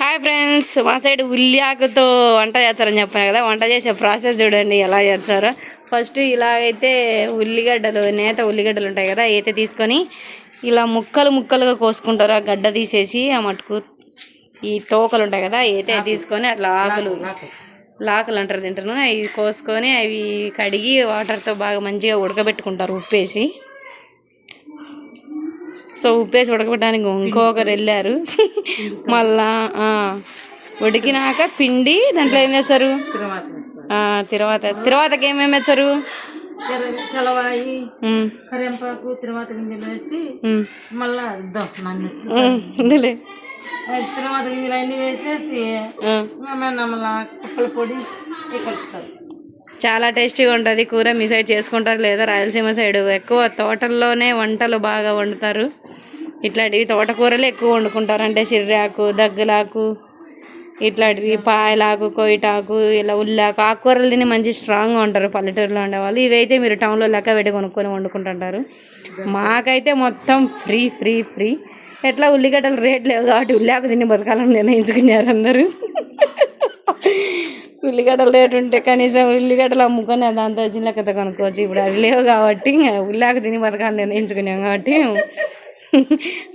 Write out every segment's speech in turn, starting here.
Hi friends మా side ఉల్లియాకుతో వంట చేస్తారని చెప్పాను కదా వంట చేసే ప్రాసెస్ చూడండి ఎలా చేస్తారో. ఫస్ట్ ఇలాగైతే ఉల్లిగడ్డలు నేత ఉల్లిగడ్డలు ఉంటాయి కదా అయితే తీసుకొని ఇలా ముక్కలు ముక్కలుగా కోసుకుంటారు. ఆ గడ్డ తీసేసి ఆ మటుకు ఈ తోకలు ఉంటాయి కదా అయితే తీసుకొని అట్లా ఆకులు లాకులు అంటారు తింటారు అవి కోసుకొని అవి కడిగి వాటర్తో బాగా మంచిగా ఉడకబెట్టుకుంటారు ఉప్పేసి. సో ఉప్పేసి ఉడకబెట్టడానికి ఇంకొకరు వెళ్ళారు. మళ్ళా ఉడికినాక పిండి దాంట్లో ఏం వేస్తారు? తిరువాత తిరువాతకి ఏమేమి వేస్తారు? తెలవాయి తిరువాత గింజలు వేసి ఉమ్, మళ్ళా ఇద్దాం నన్ను. ఉమ్, ఇందులే. తిరువాత గింజలు అన్నీ వేసేసి మళ్ళా కుప్పల పొడి కలుపుతారు. చాలా టేస్టీగా ఉంటుంది. కూర మీ సైడ్ చేసుకుంటారు లేదా రాయలసీమ సైడ్? ఎక్కువ తోటల్లోనే వంటలు బాగా వండుతారు. ఇట్లాంటివి తోటకూరలు ఎక్కువ వండుకుంటారు అంటే సిర్రాకు దగ్గలాకు ఇట్లాంటివి పాయలాకు కొయిటాకు ఇలా ఉల్లాకు. ఆకుకూరలు తిని మంచి స్ట్రాంగ్గా ఉంటారు పల్లెటూరులో ఉండేవాళ్ళు ఇవైతే మీరు టౌన్లో లెక్క పెట్టి కొనుక్కొని వండుకుంటుంటారు. మాకైతే మొత్తం ఫ్రీ ఫ్రీ ఫ్రీ. ఎట్లా ఉల్లిగడ్డలు రేట్ లేవు కాబట్టి ఉల్లాకు తిని బతకాలని నిర్ణయించుకున్నారు అందరూ. ఉల్లిగడ్డలు రేటు ఉంటే కనీసం ఉల్లిగడ్డలు అమ్ముకొని దాంతో చిన్న కథ కొనుక్కోవచ్చు. ఇప్పుడు అది లేవు కాబట్టి ఉల్లాకు తిని బతకాలని నిర్ణయించుకున్నాం కాబట్టి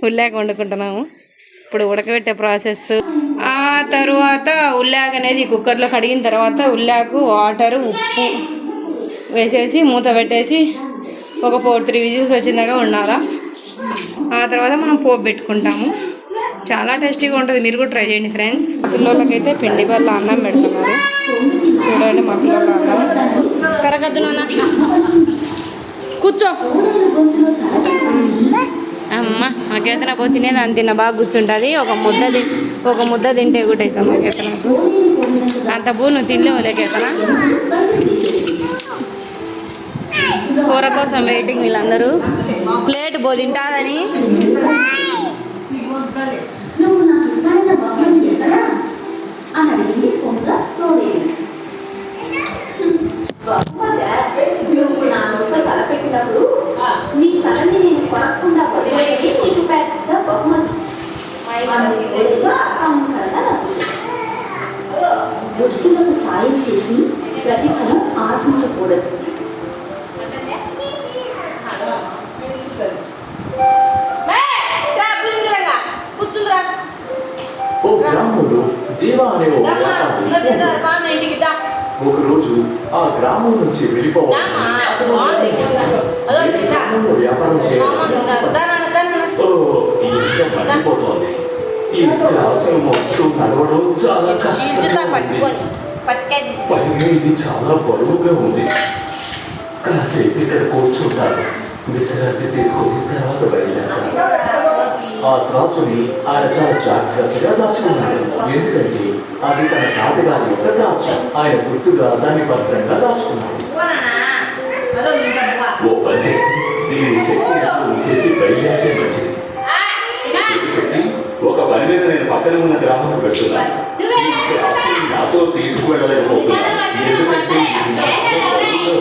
ఉల్లాక వండుకుంటున్నాము. ఇప్పుడు ఉడకబెట్టే ప్రాసెస్. ఆ తర్వాత ఉల్లాక అనేది కుక్కర్లో కడిగిన తర్వాత ఉల్లాకు వాటర్ ఉప్పు వేసేసి మూత పెట్టేసి ఒక ఫోర్ త్రీ విజిల్స్ వచ్చిందాకా ఉండాలా ఆ తర్వాత మనం పోపు పెట్టుకుంటాము. చాలా టేస్టీగా ఉంటుంది. మీరు కూడా ట్రై చేయండి ఫ్రెండ్స్. పిల్లలకైతే పిండి వల్ల అన్నం పెడుతున్నారు. చూడండి మా పిల్లల అన్నం. కరగద్దు నాన్న. కూర్చో. అమ్మ మా కేతన పో తినేది అని తిన్న బాగా కూర్చుంటుంది ఒక ముద్ద తి ఒక ముద్ద తింటే కూడా అవుతాం మా కేతనకు అంత పూ నువ్వు తినలేవు కేతన కూర కోసం వెయిటింగ్ వీళ్ళందరూ. ప్లేట్ పో తింటాదని. అని దుష్టులకు సాయం చేసి ప్రతిఫలం ఆశించకూడదు ఓ గ్రామంలో జీవ అనే ఓ వ్యాపారి ఇంటికి ఒక రోజు ఆ గ్రామం నుంచి వెళ్ళిపోవాలి. వ్యాపారం చేయాలని ఓ ఈ గ్లాసులు మొత్తం నడవడం చాలా కష్టంగా. పైగా ఇది చాలా బరువుగా ఉంది కాసేపు ఇక్కడ కూర్చుంటాను విశ్రాంతి తీసుకొని తర్వాత బయలుదేరతాను ఆ త్రాచుని ఆయన చాలా జాగ్రత్తగా దాచుకున్నాడు ఎందుకంటే అది తన తాతగారి యొక్క త్రాచు ఆయన గుర్తుగా దాన్ని భద్రంగా దాచుకున్నాడు ఓ పని చేసి దీని శక్తి చేసి బయలుదేరితే మంచిది చెప్పు శక్తి ఒక పని పక్కన ఉన్న గ్రామం త్రాచుని నాతో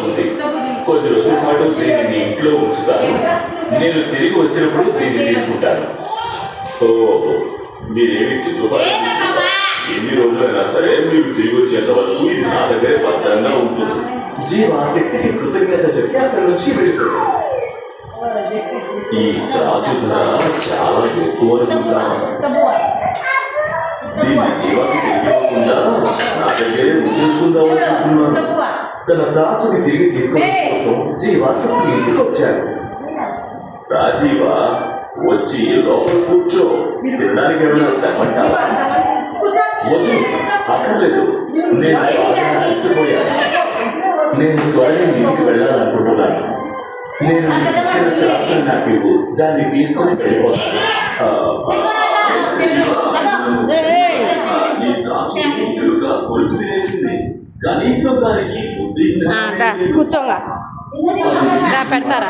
ఉంది. కొద్ది రోజుల పాటు దీన్ని ఇంట్లో ఉంచుతాను. నేను తిరిగి వచ్చినప్పుడు దీన్ని తీసుకుంటాను. ఓ మీరేమి ఎన్ని రోజులైనా సరే మీరు తిరిగి వచ్చేంత వరకు ఇది నా దగ్గర భద్రంగా ఉంటుంది. జీవ శక్తికి కృతజ్ఞత చెప్పి అక్కడి నుంచి వెళ్ళిపోయాడు ఈ రాజు ధర చాలా ఎక్కువ దీన్ని నా దగ్గరే ఉంచేసుకుందాం అనుకుంటున్నాను తన త్రాచుని తిరిగి తీసుకోవడం కోసం జీవాసక్తి ఇంటికి వచ్చాడు రాజీవ వచ్చి లోపల కూర్చో. తినడానికి ఏమైనా తెమ్మంటావా వద్దు అక్కర్లేదు నేను బాగా నేను త్వరగా ఇంటికి వెళ్ళాలనుకుంటున్నాను నేను నాకు ఇవ్వు దాన్ని తీసుకొని వెళ్ళిపోతాను ఆ, కూర్చోగా. దా పెడతారా?